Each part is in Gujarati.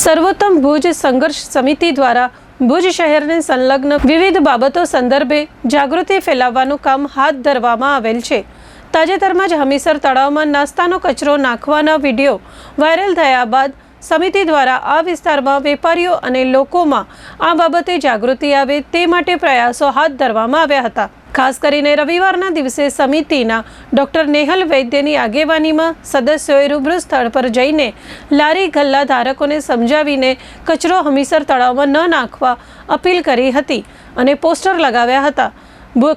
સર્વોત્તમ ભુજ સંઘર્ષ સમિતિ દ્વારા ભુજ શહેરને સંલગ્ન વિવિધ બાબતો સંદર્ભે જાગૃતિ ફેલાવવાનું કામ હાથ ધરવામાં આવેલ છે. તાજેતરમાં જ હમીસર તળાવમાં નાસ્તાનો કચરો નાખવાના વીડિયો વાયરલ થયા બાદ સમિતિ દ્વારા આ વિસ્તારમાં વેપારીઓ અને લોકોમાં આ બાબતે જાગૃતિ આવે તે માટે પ્રયાસો હાથ ધરવામાં આવ્યા હતા. ખાસ કરીને રવિવારના દિવસે સમિતિના ડોક્ટર નેહલ વૈદ્યની આગેવાનીમાં સદસ્યોએ રૂબરૂ સ્થળ પર જઈને લારી ગલ્લા ધારકોને સમજાવીને કચરો હમીસર તળાવમાં ન નાખવા અપીલ કરી હતી અને પોસ્ટર લગાવ્યા હતા.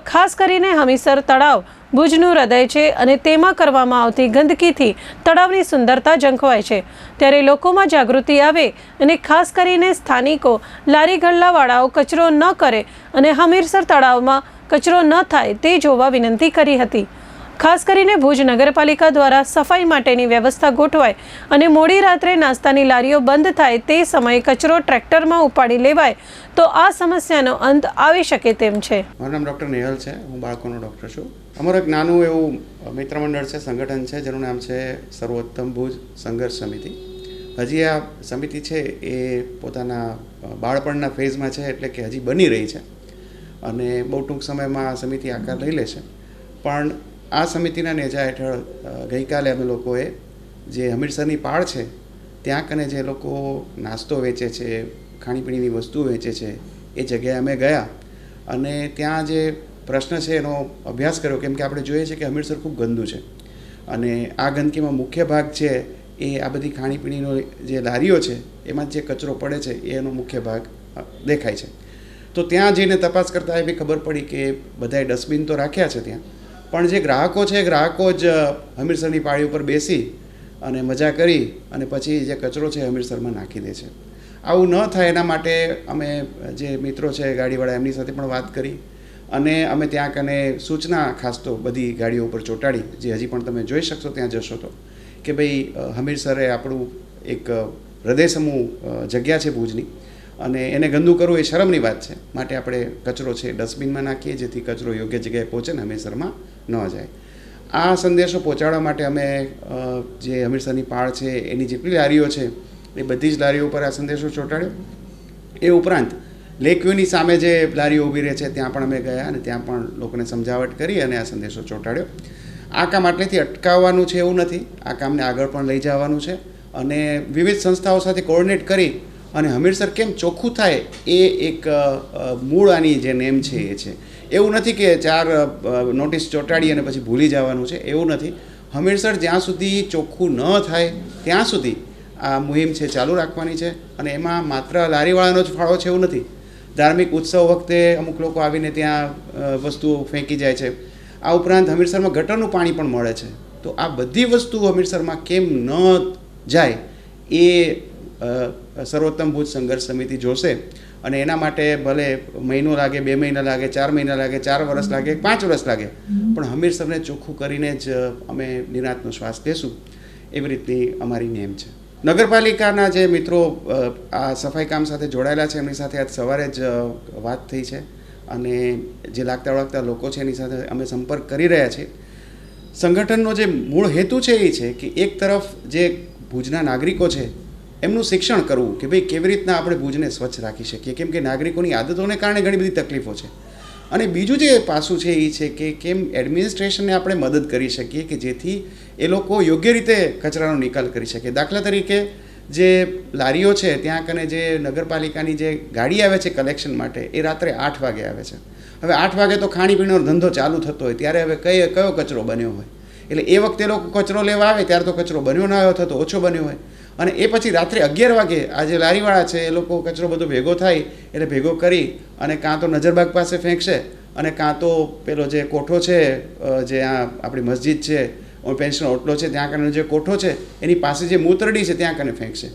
ખાસ કરીને હમીસર તળાવ ભુજનું હૃદય છે અને તેમાં કરવામાં આવતી ગંદકીથી તળાવની સુંદરતા ઝંખવાય છે. ત્યારે લોકોમાં જાગૃતિ આવે અને ખાસ કરીને સ્થાનિકો લારી ગલ્લાવાળાઓ કચરો ન કરે અને હમીરસર તળાવમાં કચરો ન થાય તે જોવા વિનંતી કરી હતી. ખાસ કરીને ભુજ નગરપાલિકા દ્વારા સફાઈ માટેની વ્યવસ્થા ગોઠવાય અને મોડી રાત્રે નાસ્તાની લારીઓ બંધ થાય તે સમયે કચરો ટ્રેક્ટરમાં ઉપાડી લેવાય, તો આ સમસ્યાનો અંત આવી શકે તેમ છે. મારું નામ ડૉક્ટર નેહલ છે, હું બાળકોનો ડૉક્ટર છું. અમારું એક નાનું એવું મિત્ર મંડળ છે, સંગઠન છે, જેનું નામ છે સર્વોત્તમ ભુજ સંઘર્ષ સમિતિ. હજી આ સમિતિ છે એ પોતાના બાળપણના ફેઝમાં છે, એટલે કે હજી બની રહી છે. અને બહુ ટૂંક સમયમાં આ સમિતિ આકાર લઈ લેશે. પણ આ સમિતિના નેજા હેઠળ ગઈકાલે અમે લોકોએ જે હમીરસરની પાળ છે, ત્યાં કને જે લોકો નાસ્તો વેચે છે, ખાણીપીણીની વસ્તુ વેચે છે, એ જગ્યાએ અમે ગયા. અને ત્યાં જે પ્રશ્ન છે એનો અભ્યાસ કર્યો, કેમ કે આપણે જોઈએ છીએ કે હમીરસર ખૂબ ગંદુ છે. અને આ ગંદકીમાં મુખ્ય ભાગ છે એ આ બધી ખાણીપીણીનો જે લારીઓ છે, એમાં જે કચરો પડે છે, એનો મુખ્ય ભાગ દેખાય છે. તો ત્યાં જઈને તપાસ કરતાં એવી ખબર પડી કે બધાએ ડસ્ટબિન તો રાખ્યા છે ત્યાં. પણ જે ગ્રાહકો છે, ગ્રાહકો જ હમીરસરની પાળી ઉપર બેસી અને મજા કરી અને પછી જે કચરો છે હમીરસરમાં નાખી દે છે. આવું ન થાય એના માટે અમે જે મિત્રો છે, ગાડીવાળા એમની સાથે પણ વાત કરી અને અમે ત્યાં કને સૂચના ખાસ તો બધી ગાડીઓ ઉપર ચોંટાડી, જે હજી પણ તમે જોઈ શકશો ત્યાં જશો તો, કે ભાઈ હમીરસરે આપણું એક હૃદય સમૂહ જગ્યા છે ભુજની. અને એને ગંદુ કરવું એ શરમની વાત છે. માટે આપણે કચરો છે ડસ્ટબિનમાં નાખીએ, જેથી કચરો યોગ્ય જગ્યાએ પહોંચે ને હમીરસરમાં ન જાય. આ સંદેશો પહોંચાડવા માટે અમે જે હમીરસરની પાળ છે, એની જેટલી લારીઓ છે, એ બધી જ લારીઓ ઉપર આ સંદેશો ચોંટાડ્યો. એ ઉપરાંત લેકવ્યુની સામે જે લારીઓ ઊભી રહે છે, ત્યાં પણ અમે ગયા અને ત્યાં પણ લોકોને સમજાવટ કરી અને આ સંદેશો ચોંટાડ્યો. આ કામ આટલેથી અટકાવવાનું છે એવું નથી. આ કામને આગળ પણ લઈ જવાનું છે અને વિવિધ સંસ્થાઓ સાથે કોઓર્ડિનેટ કરી અને હમીરસર કેમ ચોખ્ખું થાય એ એક મૂળ આની જે નેમ છે એ છે. એવું નથી કે ચાર નોટિસ ચોંટાડી અને પછી ભૂલી જવાનું છે, એવું નથી. હમીરસર જ્યાં સુધી ચોખ્ખું ન થાય, ત્યાં સુધી આ મુહિમ છે ચાલુ રાખવાની છે અને એમાં માત્ર લારીવાળાનો જ ફાળો છે એવું નથી. ધાર્મિક ઉત્સવ વખતે અમુક લોકો આવીને ત્યાં વસ્તુઓ ફેંકી જાય છે. આ ઉપરાંત હમીરસરમાં ગટરનું પાણી પણ મળે છે. તો આ બધી વસ્તુઓ હમીરસરમાં કેમ ન જાય એ સર્વોત્તમ ભુજ સંઘર્ષ સમિતિ જોશે. અને એના માટે ભલે મહિનો લાગે, બે મહિના લાગે, ચાર મહિના લાગે, ચાર વર્ષ લાગે, પાંચ વર્ષ લાગે. પણ હમીરસરને ચોખ્ખું કરીને જ અમે નિરાંતનો શ્વાસ લેશું. એવી રીતની અમારી નેમ છે. નગરપાલિકાના જે મિત્રો આ સફાઈ કામ સાથે જોડાયેલા છે, એમની સાથે આજ સવારે જ વાત થઈ છે. અને જે લાગતા વળગતા લોકો છે, એની સાથે અમે સંપર્ક કરી રહ્યા છીએ. સંગઠનનો જે મૂળ હેતુ છે એ છે કે એક તરફ જે ભુજના નાગરિકો છે એમનું શિક્ષણ કરવું કે ભાઈ કેવી રીતના આપણે ભુજને સ્વચ્છ રાખી શકીએ? કેમ કે નાગરિકોની આદતોને કારણે ઘણી બધી તકલીફો છે. અને બીજું જે પાસું છે એ છે કે કેમ એડમિનિસ્ટ્રેશનને આપણે મદદ કરી શકીએ કે જેથી એ લોકો યોગ્ય રીતે કચરાનો નિકાલ કરી શકે. દાખલા તરીકે જે લારીઓ છે, ત્યાં કને જે નગરપાલિકાની જે ગાડી આવે છે કલેક્શન માટે, એ રાત્રે આઠ વાગે આવે છે. હવે આઠ વાગે તો ખાણીપીણીનો ધંધો ચાલુ થતો હોય, ત્યારે હવે કઈ, કયો કચરો બન્યો હોય? એટલે એ વખતે લોકો કચરો લેવા આવે, ત્યારે તો કચરો બન્યો ના આવ્યો થતો ઓછો બન્યો હોય. અને એ પછી રાત્રે અગિયાર વાગે આ જે લારીવાળા છે, એ લોકો કચરો બધો ભેગો થાય એટલે ભેગો કરી અને કાં તો નજરબાગ પાસે ફેંકશે અને કાં તો પેલો જે કોઠો છે જે આ આપણી મસ્જિદ છે પેન્શન ઓટલો છે, ત્યાં કને જે કોઠો છે, એની પાસે જે મૂતરડી છે, ત્યાં કને ફેંકશે.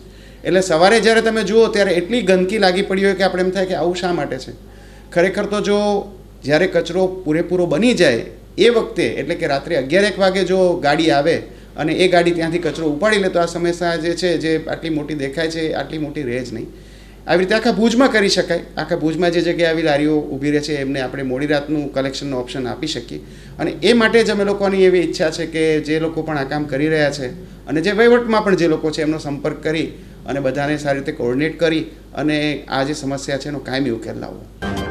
એટલે સવારે જ્યારે તમે જુઓ, ત્યારે એટલી ગંદકી લાગી પડી હોય કે આપણે એમ થાય કે આવું શા માટે છે? ખરેખર તો જો જ્યારે કચરો પૂરેપૂરો બની જાય એ વખતે, એટલે કે રાત્રે અગિયાર એક વાગે જો ગાડી આવે અને એ ગાડી ત્યાંથી કચરો ઉપાડી લે તો આ સમસ્યા જે છે, જે આટલી મોટી દેખાય છે આટલી મોટી રહે જ નહીં. આવી રીતે આખા ભુજમાં કરી શકાય. આખા ભુજમાં જે જગ્યાએ આવી લારીઓ ઊભી રહે છે, એમને આપણે મોડી રાતનું કલેક્શનનો ઓપ્શન આપી શકીએ. અને એ માટે જ અમે લોકોની એવી ઈચ્છા છે કે જે લોકો પણ આ કામ કરી રહ્યા છે અને જે વહીવટમાં પણ જે લોકો છે, એમનો સંપર્ક કરી અને બધાને સારી રીતે કોર્ડિનેટ કરી અને આ જે સમસ્યા છે, એનો કાયમી ઉકેલ લાવવો.